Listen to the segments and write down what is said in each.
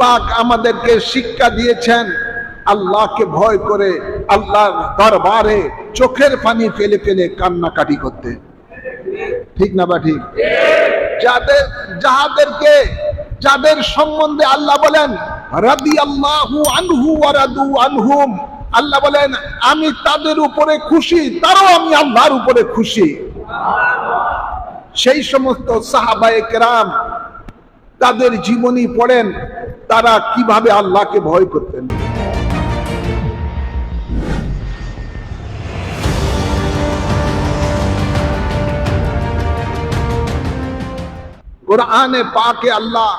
পাক আমাদেরকে শিক্ষা দিয়েছেন। আল্লাহকে ভয় করে আল্লাহর দরবারে চোখের পানি ফেলে ফেলে কান্নাকাটি করতে। ঠিক না বা ঠিক? যাদের যাহাদেরকে যাদের সম্বন্ধে আল্লাহ বলেন রাদি আল্লাহু আনহু ওয়ারাদু আনহুম, আল্লাহ বলেন, আমি তাদের উপরে খুশি, তারাও আমি আল্লাহর উপরে খুশি। সেই সমস্ত সাহাবায়ে কেরাম তাদের জীবনী পড়েন তারা কীভাবে আল্লাহকে ভয় করতেন? কোরআনে পাকে আল্লাহ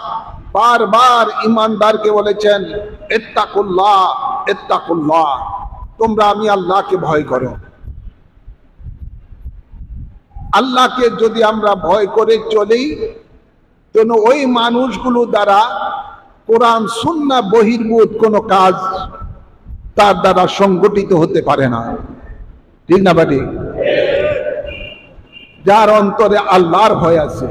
বারবার ইমানদারকে বলেছেন এত্তাকুল্লাহ এত্তাকুল্লাহ তোমরা আমি আল্লাহকে ভয় করো। আল্লাহকে যদি আমরা ভয় করে চলি, তো ওই মানুষগুলো দ্বারা কোরআন, সুন্না, বহির্ভূত কোনো কাজ তার দ্বারা সংগঠিত হতে পারে না। ঠিক না বাড়ি যার অন্তরে আল্লাহর ভয় আছে।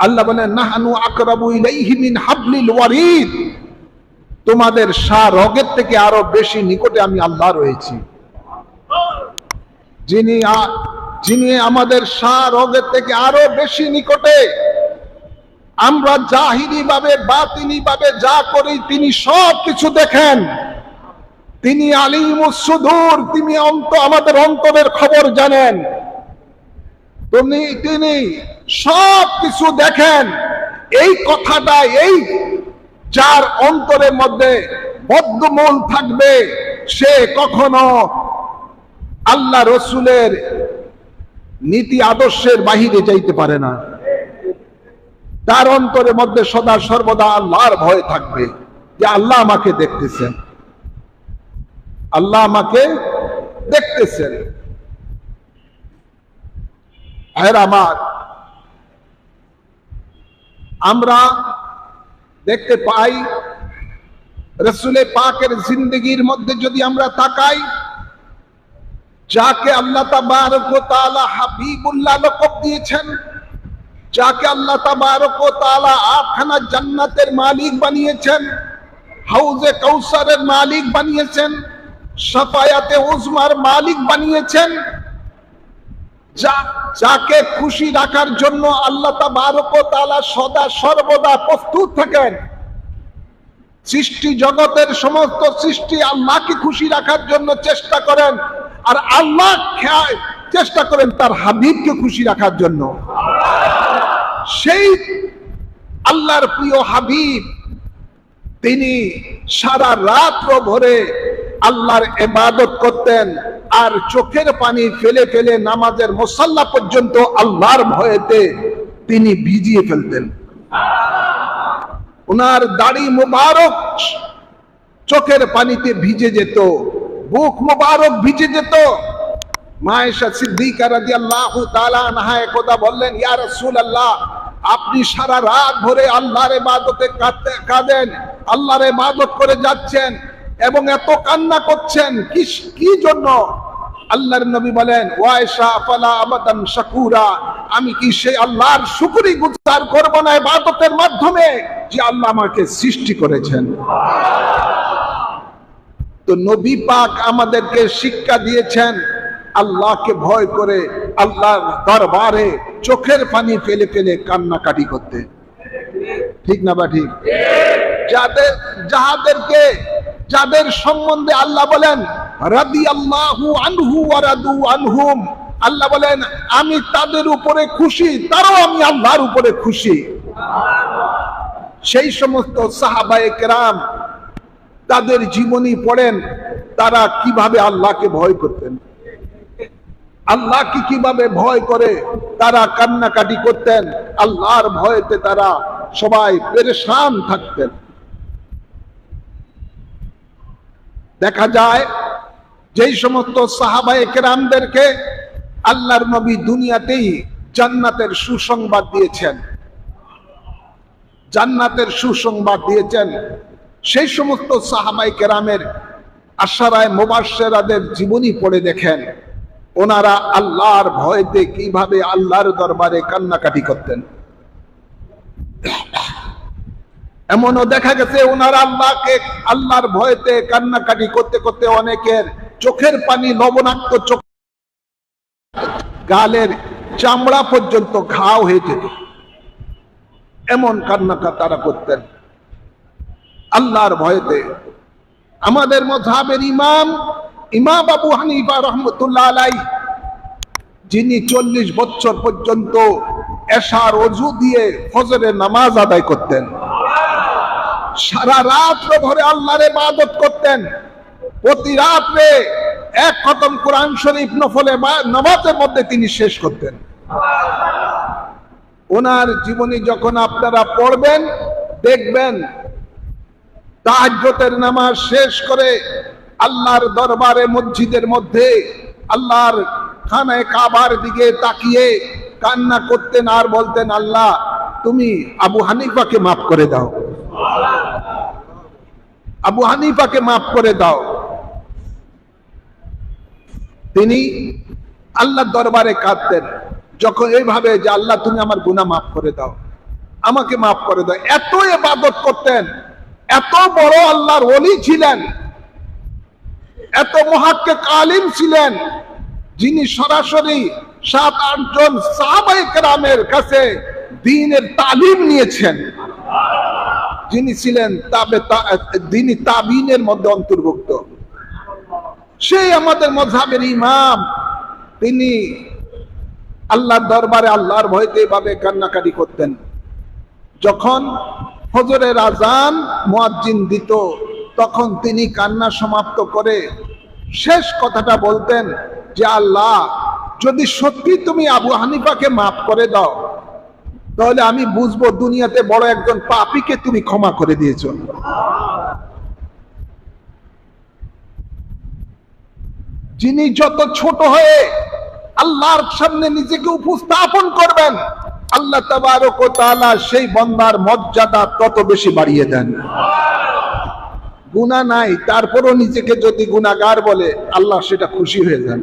আল্লাহ বলেন, নাহানু আকরাবু ইলাইহি মিন হাবলিল ওয়ারিদ। তোমাদের সা রগের থেকে আরও বেশি নিকটে আমি আল্লাহ রয়েছি। যিনি যিনি আমাদের সা রগের থেকে আরও বেশি নিকটে আমরা জাহিরি ভাবে, বাতিনি ভাবে যা করি, তিনি সব কিছু দেখেন। তিনি আলিমুসুদূর তিনি অন্ত, আমাদের অন্তরের খবর জানেন। তুমি তিনি সব কিছু দেখেন। এই কথাটা, এই যার অন্তরের মধ্যে বদ্ধমূল থাকবে, সে কখনো আল্লাহ রসুলের নীতি, আদর্শের বাহিরে যাইতে পারে না। তার অন্তরের মধ্যে সদা সর্বদা আল্লাহর ভয় থাকবে যে আল্লাহ আমাকে দেখতেছেন। আল্লাহ আমাকে দেখতেছেন। ভাইয়ের আমার, আমরা দেখতে পাই, রসুলে পাকের জিন্দগির মধ্যে যদি আমরা তাকাই, যাকে আল্লাহ তাবারক তাআলা হাবিবুল্লাহ লকব দিয়েছেন যাকে আল্লাহ তাবারক আটখানা জান্নাতের মালিক বানিয়েছেন, হাউজে কৌসারের মালিক বানিয়েছেন, সাফায়াতে উজমার মালিক বানিয়েছেন যাকে খুশি রাখার জন্য আল্লাহ তাবারক সদা সর্বদা প্রস্তুত থাকেন। সৃষ্টি জগতের সমস্ত সৃষ্টি আল্লাহকে খুশি রাখার জন্য চেষ্টা করেন, আর আল্লাহ চেষ্টা করেন তার হাবিবকে খুশি রাখার জন্য। সেই আল্লাহর প্রিয় হাবিব, তিনি সারা রাত্র ভরে আল্লাহর এবাদত করতেন আর চোখের পানি ফেলে ফেলে নামাজের মোসাল্লা পর্যন্ত আল্লাহর ভয়েতে তিনি ভিজিয়ে ফেলতেন। ওনার দাড়ি মোবারক চোখের পানিতে ভিজে যেত, বুক মোবারক ভিজে যেত। মায়েশা সিদ্দিকা রাদিয়াল্লাহু তাআলা আনহা একদা বললেন, ইয়া রাসূলুল্লাহ আপনি সারা রাত ভরে আল্লাহর কাঁদতে কাঁদেন, আল্লাহরে ইবাদত করে যাচ্ছেন এবং এত কান্না করছেন, কি কি জন্য? আল্লাহর নবী বলেন ওয়াইশা ফালা আবাদান শাকুরা। আমি কি সেই আল্লাহর শুকরি গুজার করব না ইবাদতের মাধ্যমে যে আল্লাহ আমাকে সৃষ্টি করেছেন? তো নবী পাক আমাদেরকে শিক্ষা দিয়েছেন, আল্লাহকে ভয় করে আল্লাহর দরবারে চোখের পানি ফেলে ফেলে কান্নাকাটি করতে। ঠিক না বা ঠিক? যাদের, যাহাদেরকে, যাদের সম্বন্ধে আল্লাহ বলেন রাদি আল্লাহু আনহু ওয়ারাদু আনহুম, আল্লাহ বলেন, আমি তাদের উপরে খুশি, তারাও আমি আল্লাহর উপরে খুশি। সেই সমস্ত সাহাবায়ে কেরাম তাদের জীবনী পড়েন, তারা কীভাবে আল্লাহকে ভয় করতেন? আল্লাহকে কীভাবে ভয় করে তারা কান্নাকাটি করতেন, আল্লাহর ভয়েতে তারা সবাই পেরেশান থাকতেন। দেখা যায়, যেই সমস্ত সাহাবায়ে কেরামদেরকে আল্লাহর নবী দুনিয়াতেই জান্নাতের সুসংবাদ দিয়েছেন। জান্নাতের সুসংবাদ দিয়েছেন। সেই সমস্ত সাহাবাই কেরামের আশারায় মোবাসেরাদের জীবনী পড়ে দেখেন। ওনারা আল্লাহর ভয়তে কীভাবে আল্লাহর দরবারে কান্নাকাটি করতেন। এমনও দেখা গেছে ওনার আল্লাহকে, আল্লাহর ভয়তে কান্নাকাটি করতে করতে অনেকের চোখের পানি লবণাক্ত চোখ গালের চামড়া পর্যন্ত ঘাও হয়ে যেত। এমন কান্নাকা তারা করতেন। আল্লাহর ভয়তে। আমাদের মজাবের ইমাম ইমাম আবু হানিফা রহমতুল্লাহ আলাই যিনি চল্লিশ বছর পর্যন্ত এশার অজু দিয়ে ফজরের নামাজ আদায় করতেন। সারা রাত্র ধরে আল্লাহরে ইবাদত করতেন। প্রতি রাত্রে এক খতম কোরআন শরীফ নফলে নামাজের মধ্যে তিনি শেষ করতেন। ওনার জীবনী যখন আপনারা পড়বেন, দেখবেন তাহাজ্জতের নামাজ শেষ করে আল্লাহর দরবারে মসজিদের মধ্যে আল্লাহর খানায় কাবার দিকে তাকিয়ে কান্না করতেন আর বলতেন, আল্লাহ, তুমি আবু হানিফাকে মাফ করে দাও। আবু হানিফাকে মাফ করে দাও। তিনি আল্লাহর দরবারে কাঁদতেন, যখন এইভাবে যে, আল্লাহ, তুমি আমার গুনাহ মাফ করে দাও, আমাকে মাফ করে দাও। এত ইবাদত করতেন, এত বড় আল্লাহর ওলি ছিলেন। এত মহাক্কে কালিম ছিলেন যিনি সরাসরি সাত আটজন সাহাবাই কেরামের কাছে দিনের তালিম নিয়েছেন। যিনি ছিলেন তাবে তা- যিনি তাবিনের মধ্যে অন্তর্ভুক্ত। সেই আমাদের মজাবের ইমাম, তিনি আল্লাহর দরবারে আল্লাহর ভয়তে এভাবে কান্নাকাটি করতেন। যখন হজরের আজান মোয়াজ্জিন দিত তখন তিনি কান্না সমাপ্ত করে শেষ কথাটা বলতেন যে, আল্লাহ, যদি সত্যি তুমি আবু হানিফাকে মাফ করে দাও, তাহলে আমি বুঝব দুনিয়াতে বড় একজন পাপীকে তুমি ক্ষমা করে দিয়েছ। যিনি যত ছোট হয়ে আল্লাহর সামনে নিজেকে উপস্থাপন করবেন, আল্লাহ তাআলা সেই বন্দার মর্যাদা তত বেশি বাড়িয়ে দেন। গুনাহ নাই, তারপরও নিজেকে যদি গুণাগার বলে, আল্লাহ সেটা খুশি হয়ে যান।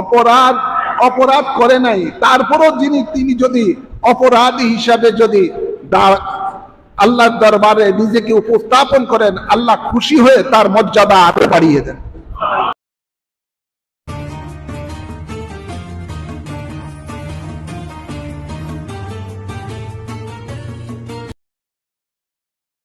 অপরাধ অপরাধ করে নাই, তারপরও যিনি, তিনি যদি অপরাধী হিসাবে যদি আল্লাহর দরবারে নিজেকে উপস্থাপন করেন, আল্লাহ খুশি হয়ে তার মর্যাদা আরও বাড়িয়ে দেন।